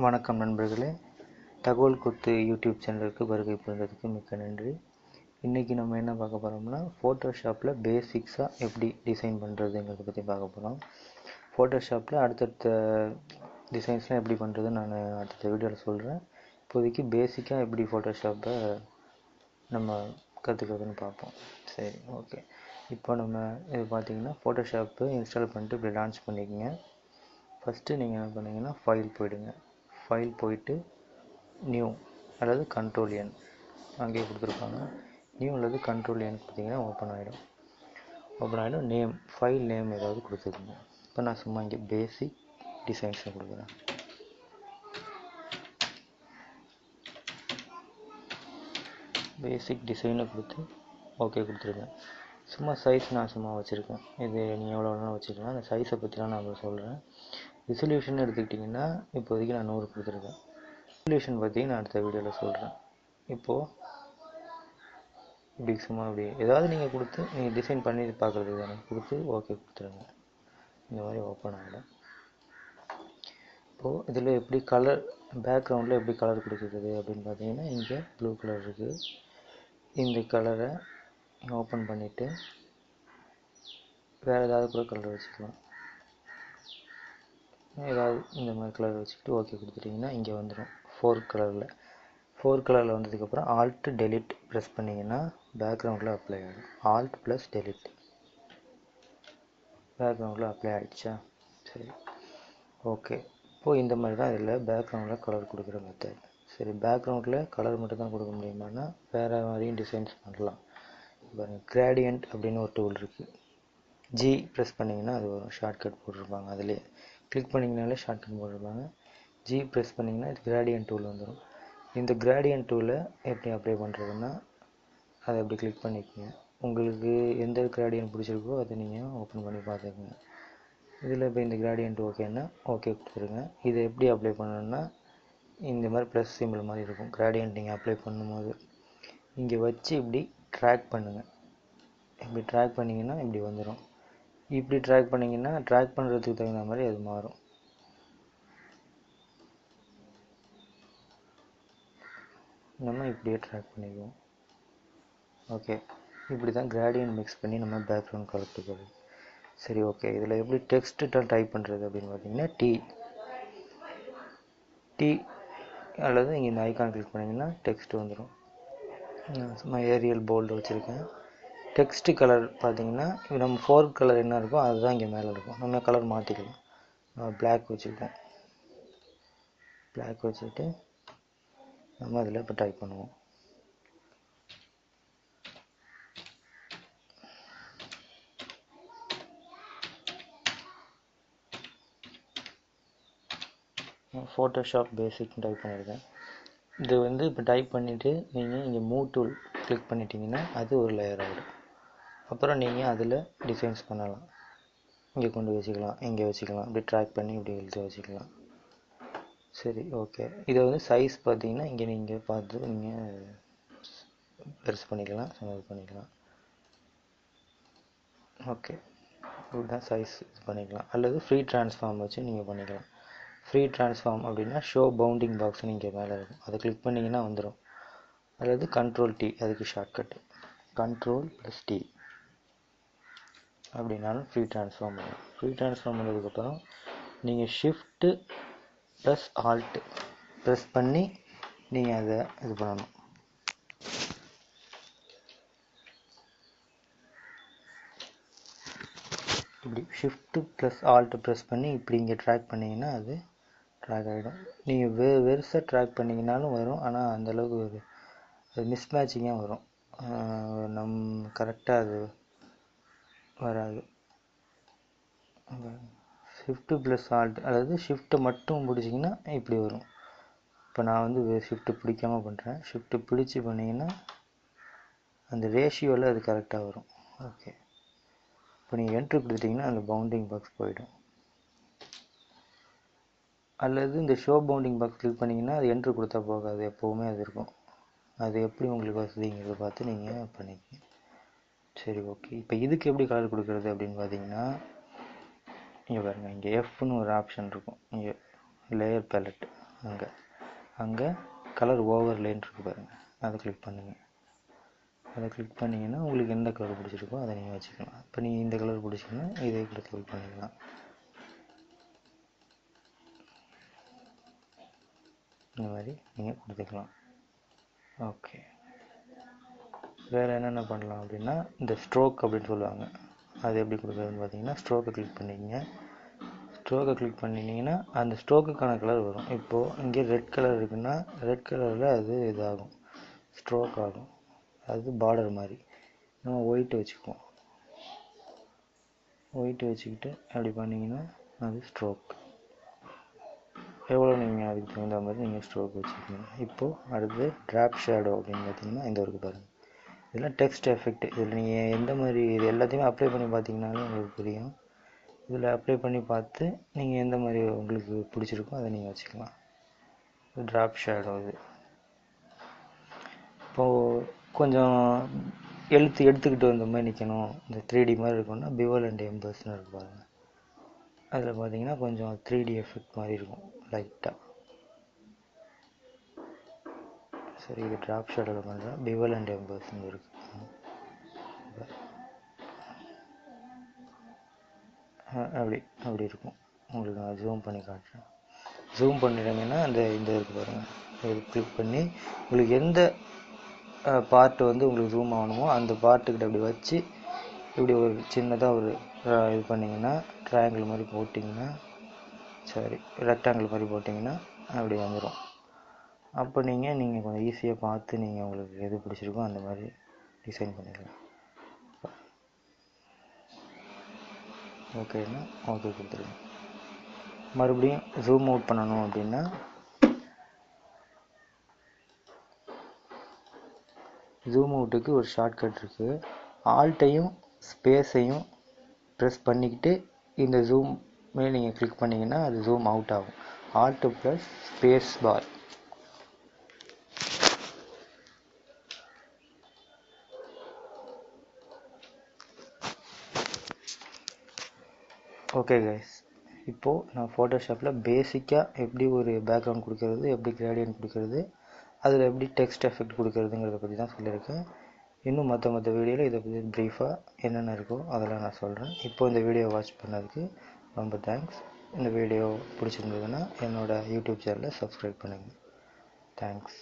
வணக்கம் நண்பர்களே. தகவல் கொத்து யூடியூப் சேனலுக்கு வருகை புரிந்ததுக்கு மிக்க நன்றி. இன்றைக்கி நம்ம என்ன பார்க்க போகிறோம்னா ஃபோட்டோஷாப்பில் பேசிக்ஸாக எப்படி டிசைன் பண்ணுறதுங்கிறத பற்றி பார்க்க போகிறோம் ஃபோட்டோஷாப்பில் அடுத்தடுத்த டிசைன்ஸ்லாம் எப்படி பண்ணுறதுன்னு நான் அடுத்த வீடியோவில் சொல்கிறேன் இப்போதைக்கு பேசிக்காக எப்படி ஃபோட்டோஷாப்பை நம்ம கற்றுக்கிறதுன்னு பார்ப்போம். சரி ஓகே இப்போ நம்ம இது பார்த்தீங்கன்னா ஃபோட்டோஷாப்பு இன்ஸ்டால் பண்ணிட்டு இப்படி லான்ச் பண்ணிக்கோங்க. ஃபஸ்ட்டு நீங்கள் என்ன பண்ணிங்கன்னா ஃபைல் போயிடுங்க. ஃபைல் போயிட்டு நியூ அல்லது கண்ட்ரோல் என் அங்கேயே கொடுத்துருப்பாங்க. நியூ அல்லது கண்ட்ரோல் என் பார்த்தீங்கன்னா ஓப்பன் ஆகிடும் ஓப்பன் ஆகிடும் நேம் ஃபைல் நேம் ஏதாவது கொடுத்துருங்க. இப்போ நான் சும்மா இங்கே பேசிக் டிசைன்ஸை கொடுக்குறேன். பேசிக் டிசைனை கொடுத்து ஓகே கொடுத்துருக்கேன் சும்மா சைஸ் நான் சும்மா வச்சுருக்கேன். இது நீங்கள் எவ்வளோ வேணாலும் வச்சுக்கலாம். அந்த சைஸை பற்றிலாம் நான் சொல்கிறேன் ரிசல்யூஷன் எடுத்துக்கிட்டிங்கன்னா இப்போதைக்கு நான் நூறு கொடுத்துருக்கேன். ரிசல்யூஷன் பற்றி நான் அடுத்த வீடியோவில் சொல்கிறேன் இப்போது இப்படி சும்மா இப்படி ஏதாவது நீங்கள் கொடுத்து நீங்கள் டிசைன் பண்ணி பார்க்குறது தானே. கொடுத்து ஓகே கொடுத்துருங்க. இந்த மாதிரி ஓப்பன் ஆகிடும் இப்போது இதில் எப்படி கலர் பேக்ரவுண்டில் எப்படி கலர் கொடுக்குறது அப்படின்னு பார்த்தீங்கன்னா இங்கே ப்ளூ கலர் இருக்குது இந்த கலரை ஓப்பன் பண்ணிவிட்டு வேறு ஏதாவது கூட கலர் வச்சுக்கலாம். ஏதாவது இந்த மாதிரி கலர் வச்சுக்கிட்டு ஓகே கொடுத்துட்டிங்கன்னா இங்கே வந்துடும் ஃபோர் கலரில் ஃபோர் கலரில் வந்ததுக்கப்புறம் ஆல்ட் டெலிட் ப்ரெஸ் பண்ணிங்கன்னா பேக்ரவுண்டில் அப்ளை ஆகிடும் ஆல்ட் ப்ளஸ் டெலிட் பேக்ரவுண்டில் அப்ளை ஆகிடுச்சா சரி. ஓகே இப்போது இந்த மாதிரி தான் இதில் பேக்ரவுண்டில் கலர் கொடுக்குற மெத்தட் சரி பேக்ரவுண்டில் கலர் மட்டும் தான் கொடுக்க முடியுமானா வேறு மாதிரியும் டிசைன்ஸ் பண்ணலாம். பாருங்கள் கிராடியன்ட் அப்படின்னு ஒரு டூல் இருக்குது ஜி ப்ரெஸ் பண்ணிங்கன்னா அது வரும் ஷார்ட்கட் போட்டிருப்பாங்க அதிலே கிளிக் பண்ணிங்கனாலே ஷார்ட்கட் போட்டிருப்பாங்க. ஜி ப்ரெஸ் பண்ணிங்கன்னா இது டூல் வந்துடும் இந்த கிராடியன் டூலை எப்படி அப்ளை பண்ணுறதுன்னா அதை அப்படி கிளிக் பண்ணிக்கோங்க. உங்களுக்கு எந்த கிராடியன் பிடிச்சிருக்கோ அதை நீங்கள் ஓப்பன் பண்ணி பார்த்துக்குங்க. இதில் இப்போ இந்த கிராடியன்ட் ஓகேன்னா ஓகே கொடுத்துருங்க. இதை எப்படி அப்ளை பண்ணணுன்னா இந்த மாதிரி ப்ளஸ் சிம்பிள் மாதிரி இருக்கும். கிராடியன்ட் நீங்கள் அப்ளை பண்ணும்போது. இங்கே வச்சு இப்படி ட்ராக் பண்ணுங்கள் இப்படி ட்ராக் பண்ணிங்கன்னா இப்படி வந்துடும் இப்படி ட்ராக் பண்ணிங்கன்னா ட்ராக் பண்ணுறதுக்கு தகுந்த மாதிரி அது மாறும். நம்ம இப்படியே ட்ராக் பண்ணிக்குவோம். ஓகே இப்படி தான் கிராடியன் மிக்ஸ் பண்ணி நம்ம பேக்ரவுண்ட் கலத்துக்கிறது சரி ஓகே இதில் எப்படி டெக்ஸ்ட்டு டைப் பண்ணுறது அப்படின்னு பார்த்தீங்கன்னா டி டி அல்லது இங்கே இந்த ஐக்கான் கிளிக் பண்ணிங்கன்னா டெக்ஸ்ட் வந்துடும் சும்மா ஏரியல் போல்டு வச்சுருக்கேன். டெக்ஸ்ட்டு கலர் பார்த்திங்கன்னா நம்ம ஃபோர் கலர் என்ன இருக்கோ அதுதான் இங்கே மேலே இருக்கும். நம்ம கலர் மாற்றிக்கலாம் நம்ம பிளாக் வச்சுருக்கோம். பிளாக் வச்சுட்டு நம்ம அதில் இப்போ டைப் பண்ணுவோம். ஃபோட்டோஷாப் பேசிக் டைப் பண்ணியிருக்கேன். இது வந்து இப்போ டைப் பண்ணிவிட்டு நீங்கள் இங்கே மூவ் டூல் கிளிக் பண்ணிட்டீங்கன்னா அது ஒரு லேயர் ஆகிடும் அப்புறம் நீங்கள் அதில் டிசைன்ஸ் பண்ணலாம். இங்கே கொண்டு வச்சுக்கலாம் இங்கே வச்சுக்கலாம். இப்படி ட்ராக் பண்ணி இப்படி எழுதி வச்சுக்கலாம். சரி ஓகே இதை வந்து சைஸ் பார்த்தீங்கன்னா இங்கே நீங்கள் பார்த்து நீங்கள் பெருசு பண்ணிக்கலாம் சின்னது பண்ணிக்கலாம். ஓகே இப்படிதான் சைஸ் இது பண்ணிக்கலாம். அல்லது ஃப்ரீ ட்ரான்ஸ்ஃபார்ம் வச்சு நீங்கள் பண்ணிக்கலாம். ஃப்ரீ ட்ரான்ஸ்ஃபார்ம் அப்படின்னா ஷோ பவுண்டிங் பாக்ஸ் நீங்கள் மேலே இருக்கும். அதை கிளிக் பண்ணிங்கன்னா வந்துடும் அல்லது கண்ட்ரோல் டி அதுக்கு ஷார்ட்கட்டு கண்ட்ரோல் ப்ளஸ் டி அப்படின்னாலும் ஃப்ரீ ட்ரான்ஸ்ஃபார்ம் பண்ணும் ஃப்ரீ ட்ரான்ஸ்ஃபார்ம் பண்ணதுக்கப்புறம் நீங்கள் ஷிஃப்ட்டு ப்ளஸ் ஆல்ட்டு ப்ரெஸ் பண்ணி நீங்கள் அதை இது பண்ணணும். இப்படி ஷிஃப்ட்டு ப்ளஸ் ஆல்ட்டு ப்ரெஸ் பண்ணி இப்படி இங்கே ட்ராக் பண்ணிங்கன்னா அது ட்ராக் ஆகிடும் நீங்கள் வெ வெறுசாக ட்ராக் பண்ணிங்கனாலும் வரும். ஆனால் அந்தளவுக்கு ஒரு மிஸ்மேட்சிங்காக வரும். நம் கரெக்டாக அது வராது. ஷிஃப்ட்டு ப்ளஸ் ஆல்ட் அதாவது ஷிஃப்ட்டை மட்டும் பிடிச்சிங்கன்னா இப்படி வரும். இப்போ நான் வந்து ஷிஃப்ட்டு பிடிக்காமல் பண்ணுறேன் ஷிஃப்ட்டு பிடிச்சி பண்ணிங்கன்னா அந்த ரேஷியோவில் அது கரெக்டாக வரும். ஓகே இப்போ நீங்கள் என்ட்ரு கொடுத்துட்டிங்கன்னா அந்த பவுண்டிங் பாக்ஸ் போயிடும். அல்லது இந்த ஷோ பவுண்டிங் பாக்ஸ் கிளிக் பண்ணிங்கன்னா அது என்ட்ரு கொடுத்தா போகாது. எப்போவுமே அது இருக்கும். அது எப்படி உங்களுக்கு வசதிங்கிறத பார்த்து நீங்கள் பண்ணிக்கங்க. சரி ஓகே இப்போ இதுக்கு எப்படி கலர் கொடுக்குறது அப்படின்னு பார்த்தீங்கன்னா இங்கே பாருங்கள் இங்கே எஃப்னு ஒரு ஆப்ஷன் இருக்கும். இங்கே லேயர் பேலட் அங்கே. அங்கே கலர் ஓவர்லேன்னு இருக்கு பாருங்கள் அதை கிளிக் பண்ணுங்கள் அதை கிளிக் பண்ணிங்கன்னா உங்களுக்கு எந்த கலர் பிடிச்சிருக்கோ அதை நீங்கள் வச்சுக்கலாம். இப்போ நீங்கள் இந்த கலர் பிடிச்சிங்கன்னா இதே கூட கிளிக் பண்ணிக்கலாம். இந்த மாதிரி நீங்கள் கொடுத்துக்கலாம். ஓகே வேறு என்னென்ன பண்ணலாம் அப்படின்னா இந்த ஸ்ட்ரோக் அப்படின்னு சொல்லுவாங்க. அது எப்படி கொடுக்குறதுன்னு பார்த்தீங்கன்னா ஸ்ட்ரோக்கை கிளிக் பண்ணிக்கங்க. ஸ்ட்ரோக்கை கிளிக் பண்ணிட்டீங்கன்னா அந்த ஸ்ட்ரோக்குக்கான கலர் வரும். இப்போது இங்கே ரெட் கலர் இருக்குன்னா ரெட் கலரில் அது இதாகும். ஸ்ட்ரோக் ஆகும். அது பார்டர் மாதிரி. நம்ம ஒயிட் வச்சுக்குவோம். ஒயிட் வச்சுக்கிட்டு அப்படி பண்ணிங்கன்னா அது ஸ்ட்ரோக் எவ்வளோ நீங்கள் அதுக்கு தகுந்த மாதிரி நீங்கள் ஸ்ட்ரோக் வச்சுக்கணும் இப்போது அடுத்து ட்ராப் ஷேடோ அப்படின்னு பார்த்தீங்கன்னா இந்த ஒரு பாருங்கள் இதெல்லாம் டெக்ஸ்ட் எஃபெக்ட் இதில் நீங்கள் எந்த மாதிரி இது எல்லாத்தையுமே அப்ளை பண்ணி பார்த்தீங்கனாலும் உங்களுக்கு புரியும். இதில் அப்ளை பண்ணி பார்த்து நீங்கள் எந்த மாதிரி உங்களுக்கு பிடிச்சிருக்கோ அதை நீங்கள் வச்சுக்கலாம். ட்ராப் ஷேடோ இது. இப்போது கொஞ்சம் எழுத்து எடுத்துக்கிட்டு வந்த மாதிரி நிற்கணும் இந்த த்ரீ டி மாதிரி இருக்கும்னா பிவல் அண்ட் எம்பர்ஸ்னு இருக்கு பாருங்கள் அதில் பார்த்தீங்கன்னா கொஞ்சம் த்ரீ டி எஃபெக்ட் மாதிரி இருக்கும் லைட்டாக சரி இது ட்ராப் ஷேடோவில் பண்ணுறேன் பிவல் அண்ட் எம்பர்ஸ்னு இருக்குது அப்படி அப்படி இருக்கும். உங்களுக்கு நான் ஜூம் பண்ணி காட்டுறேன். ஜூம் பண்ணிட்டீங்கன்னா அந்த இந்த இருக்கு பாருங்கள் இது கிளிக் பண்ணி உங்களுக்கு எந்த பார்ட்டு வந்து உங்களுக்கு ஜூம் ஆகணுமோ அந்த பார்ட்டுக்கிட்ட அப்படி வச்சு இப்படி ஒரு சின்னதாக ஒரு இது பண்ணிங்கன்னா ட்ரையாங்கிள் மாதிரி போட்டிங்கன்னா சாரி ரெக்டாங்கிள் மாதிரி போட்டிங்கன்னா அப்படி வந்துடும் அப்போ நீங்கள் நீங்கள் கொஞ்சம் ஈஸியாக பார்த்து நீங்கள் உங்களுக்கு எது பிடிச்சிருக்கோ அந்த மாதிரி டிசைன் பண்ணிக்கலாம். ஓகேன்னா ஓகே கொடுத்துருங்க. மறுபடியும் ஜூம் அவுட் பண்ணணும் அப்படின்னா ஜூம் அவுட்டுக்கு ஒரு ஷார்ட்கட் இருக்குது ஆல்ட்டையும் ஸ்பேஸையும் ப்ரெஸ் பண்ணிக்கிட்டு இந்த ஜூம் மேலே நீங்கள் கிளிக் பண்ணிங்கன்னா அது ஜூம் அவுட் ஆகும். Alt plus space bar okay guys இப்போது நான் ஃபோட்டோஷாப்பில் பேசிக்காக எப்படி ஒரு பேக்ரவுண்ட் கொடுக்கறது எப்படி கிரேடியன்ட் கொடுக்கறது அதில் எப்படி டெக்ஸ்ட் எஃபெக்ட் கொடுக்கறதுங்கிறத பற்றி தான் சொல்லியிருக்கேன். இன்னும் மற்ற மற்ற வீடியோவில் இதை பற்றி ப்ரீஃபாக என்னென்ன இருக்கோ அதெல்லாம் நான் சொல்கிறேன் இப்போ இந்த வீடியோ வாட்ச் பண்ணதுக்கு ரொம்ப தேங்க்ஸ் இந்த வீடியோ பிடிச்சிருந்ததுன்னா என்னோடய யூடியூப் சேனலை சப்ஸ்கிரைப் பண்ணுங்கள் தேங்க்ஸ்